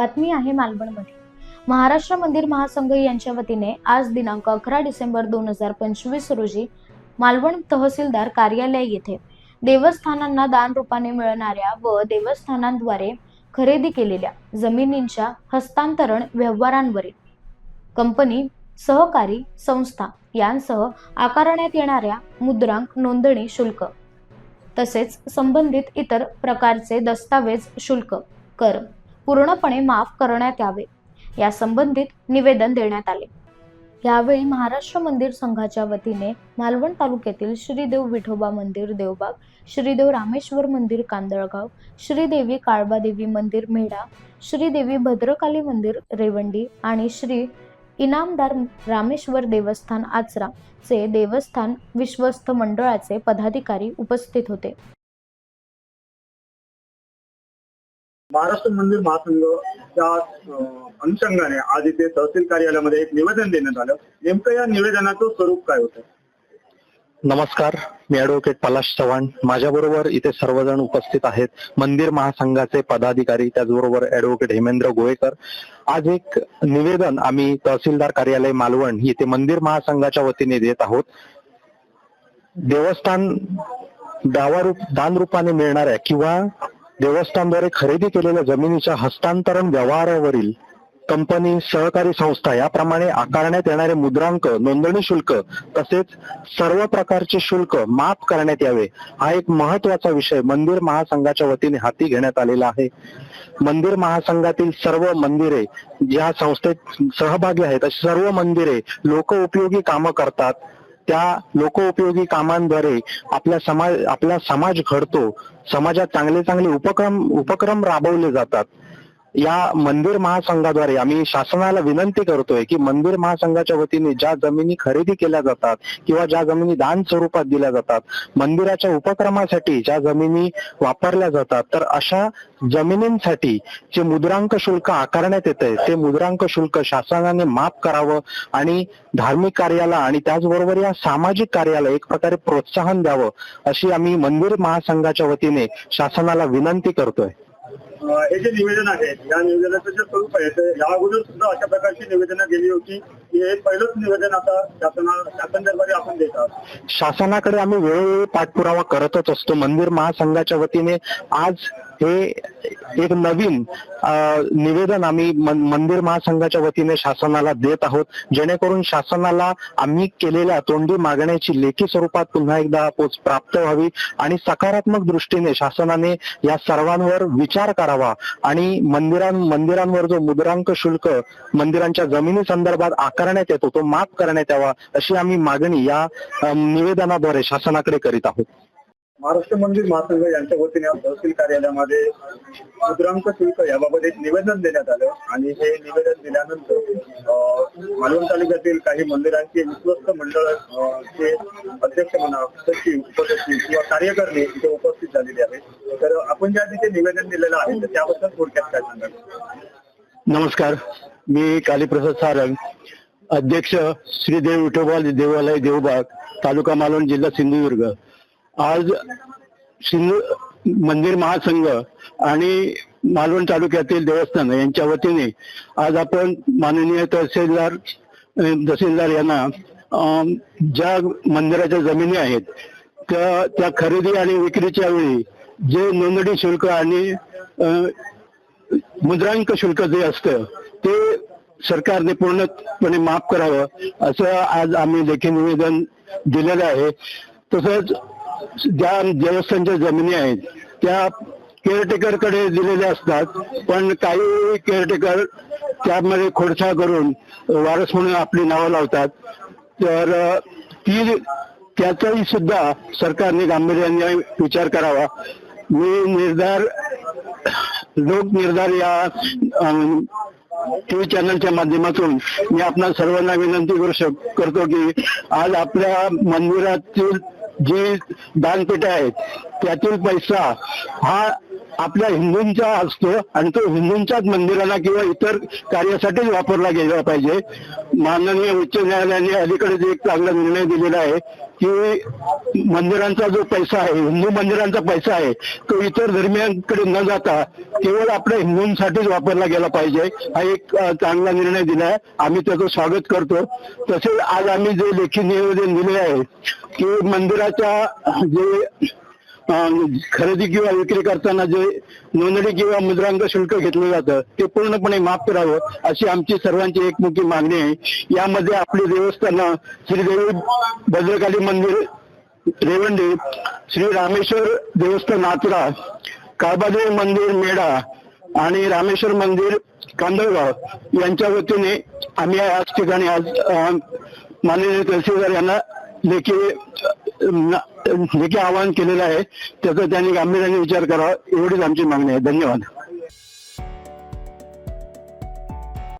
बातमी आहे मालवणमध्ये. महाराष्ट्र मंदिर महासंघ यांच्या वतीने आज दिनांक अकरा डिसेंबर दोन हजार पंचवीस रोजी मालवण तहसीलदार कार्यालय येथे देवस्थानांना दान रूपाने मिळणाऱ्या व देवस्थानांद्वारे खरेदी केलेल्या जमिनींच्या हस्तांतरण व्यवहारांवरील कंपनी सहकारी संस्था यांसह आकारण्यात येणाऱ्या मुद्रांक नोंदणी शुल्क तसेच संबंधित इतर प्रकारचे दस्तावेज शुल्क कर पूर्णपणे माफ करण्यात यावे. या संबंधित निवेदन देण्यात आले. यावेळी महाराष्ट्र मंदिर संघाच्या वतीने मालवण तालुक्यातील श्रीदेव विठोबा मंदिर देवबाग श्रीदेव रामेश्वर मंदिर कांदळगाव श्रीदेवी काळबादेवी मंदिर मेढा श्रीदेवी भद्रकाली मंदिर रेवंडी आणि श्री इनामदार रामेश्वर देवस्थान आचरा चे देवस्थान विश्वस्त मंडळाचे पदाधिकारी उपस्थित होते. महाराष्ट्र मंदिर महासंघच्या अनुषंगाने आज इथे तहसील कार्यालयामध्ये एक निवेदन देण्यात आलं. नेमकं या निवेदनाचं स्वरूप काय होतं? नमस्कार मी ऍडव्होकेट पलाश चव्हाण. माझ्याबरोबर इथे सर्वजण उपस्थित आहेत. मंदिर महासंघाचे पदाधिकारी त्याचबरोबर ऍडव्होकेट हेमेंद्र गोवेकर. आज एक निवेदन आम्ही तहसीलदार कार्यालय मालवण येथे मंदिर महासंघाच्या वतीने देत आहोत. देवस्थान दावा रूप दान रूपाने मिळणाऱ्या किंवा देवस्थानद्वारे खरेदी केलेल्या जमिनीच्या हस्तांतरण व्यवहारावरील कंपनी सहकारी संस्था याप्रमाणे आकारण्यात येणारे मुद्रांक नोंदणी शुल्क तसेच सर्व प्रकारचे शुल्क माफ करण्यात यावे. हा एक महत्त्वाचा विषय मंदिर महासंघाच्या वतीने हाती घेण्यात आलेला आहे. मंदिर महासंघातील सर्व मंदिरे ज्या संस्थेत सहभागी आहेत अशी सर्व मंदिरे लोकउपयोगी कामं करतात. त्या लोकोपयोगी कामांद्वारे आपल्या समाज आपला समाज घडतो. समाजात चांगले चांगले उपक्रम उपक्रम राबवले जातात. या मंदिर महासंघाद्वारे आम्ही शासनाला विनंती करतोय की मंदिर महासंघाच्या वतीने ज्या जमिनी खरेदी केल्या जातात किंवा ज्या जमिनी दान स्वरूपात दिल्या जातात मंदिराच्या उपक्रमासाठी ज्या जमिनी वापरल्या जातात तर अशा जमिनींसाठी जे मुद्रांक शुल्क आकारण्यात येते ते मुद्रांक शुल्क शासनाने माफ करावं आणि धार्मिक कार्याला आणि त्याचबरोबर या सामाजिक कार्याला एक प्रकारे प्रोत्साहन द्यावं अशी आम्ही मंदिर महासंघाच्या वतीने शासनाला विनंती करतोय. हे जे निवेदन आहे या निवेदनाचं जे स्वरूप आहे ते या अगोदर सुद्धा अशा प्रकारची निवेदनं गेली होती की हे पहिलंच निवेदन आता शासना शासन दरबारी आपण देत आहोत. शासनाकडे आम्ही वेळोवेळी पाठपुरावा करतच असतो. मंदिर महासंघाच्या वतीने आज हे एक नवीन निवेदन आम्ही मंदिर महासंघाच्या वतीने शासनाला देत आहोत. जेणेकरून शासनाला आम्ही केलेल्या तोंडी मागण्याची लेखी स्वरूपात पुन्हा एकदा पोच प्राप्त व्हावी आणि सकारात्मक दृष्टीने शासनाने या सर्वांवर विचार करावा आणि मंदिरां मंदिरांवर जो मुद्रांक शुल्क मंदिरांच्या जमिनी संदर्भात आकारण्यात येतो तो माफ करण्यात यावा अशी आम्ही मागणी या निवेदनाद्वारे शासनाकडे करीत आहोत. महाराष्ट्र मंदिर महासंघ यांच्या वतीने आज तहसील कार्यालयामध्ये मुद्रांक शुल्क याबाबत एक निवेदन देण्यात आलं आणि हे निवेदन दिल्यानंतर मालवण तालुक्यातील काही मंदिरांचे विश्वस्त मंडळ चे अध्यक्ष म्हणा सचिव उपसचिव किंवा कार्यकर्ते इथे उपस्थित झालेले आहेत. तर आपण ज्या तिथे निवेदन दिलेलं आहे तर त्याबद्दल थोडक्यात काय सांगाल? नमस्कार. मी कालीप्रसाद सारंग अध्यक्ष श्रीदेव विठोबा देवालय देवबाग तालुका मालवण जिल्हा सिंधुदुर्ग. आज सिंधू मंदिर महासंघ आणि मालवण तालुक्यातील देवस्थान यांच्या वतीने आज आपण माननीय तहसीलदार तहसीलदार यांना अं, ज्या मंदिराच्या जमिनी आहेत त्या त्या खरेदी आणि विक्रीच्या वेळी जे नोंदणी शुल्क आणि मुद्रांक शुल्क जे असतं ते सरकारने पूर्णपणे माफ करावं असं आज आम्ही लेखी निवेदन दिलेलं आहे. तसंच ज्या देवस्थानच्या जमिनी आहेत त्या केअरटेकरकडे दिलेल्या असतात. पण काही केअरटेकर त्यामध्ये खोडछा करून वारस म्हणून आपली नावं लावतात. तर ती त्याचाही सुद्धा सरकारने गांभीर्याने विचार करावा. मी निर्धार लोक निर्धार या टीव्ही चॅनलच्या माध्यमातून मी आपणा सर्वांना विनंती करू शक करतो की आज आपल्या मंदिरातील जी दानपेट्या आहेत त्यातील पैसा हा आपल्या हिंदूंचा असतो आणि तो हिंदूंच्याच मंदिराला किंवा इतर कार्यासाठीच वापरला गेला पाहिजे. माननीय उच्च न्यायालयाने अलीकडेच एक चांगला निर्णय दिलेला आहे की मंदिरांचा जो पैसा आहे हिंदू मंदिरांचा पैसा आहे तो इतर धर्मियांकडे न जाता केवळ आपल्या हिंदूंसाठीच वापरला गेला पाहिजे. हा एक चांगला निर्णय दिला आहे. आम्ही त्याचं स्वागत करतो. तसेच आज आम्ही जे लेखी निवेदन दिले आहे की मंदिराच्या जे खरेदी किंवा विक्री करताना जे नोंदणी किंवा मुद्रांक शुल्क घेतलं जातं ते पूर्णपणे माफ करावं अशी आमची सर्वांची एकमुखी मागणी आहे. यामध्ये आपली देवस्थानं श्रीदेवी भद्रकाली मंदिर रेवंडी श्री रामेश्वर देवस्थान नातरा काळबादेवी मंदिर मेढा आणि रामेश्वर मंदिर कांदळगाव यांच्या वतीने आम्ही आज ठिकाणी आज माननीय तहसीलदार यांना लेखी जे लेखी आवाहन केलेलं आहे त्याचा त्यांनी गांभीर्याने विचार करावा एवढीच आमची मागणी आहे. धन्यवाद.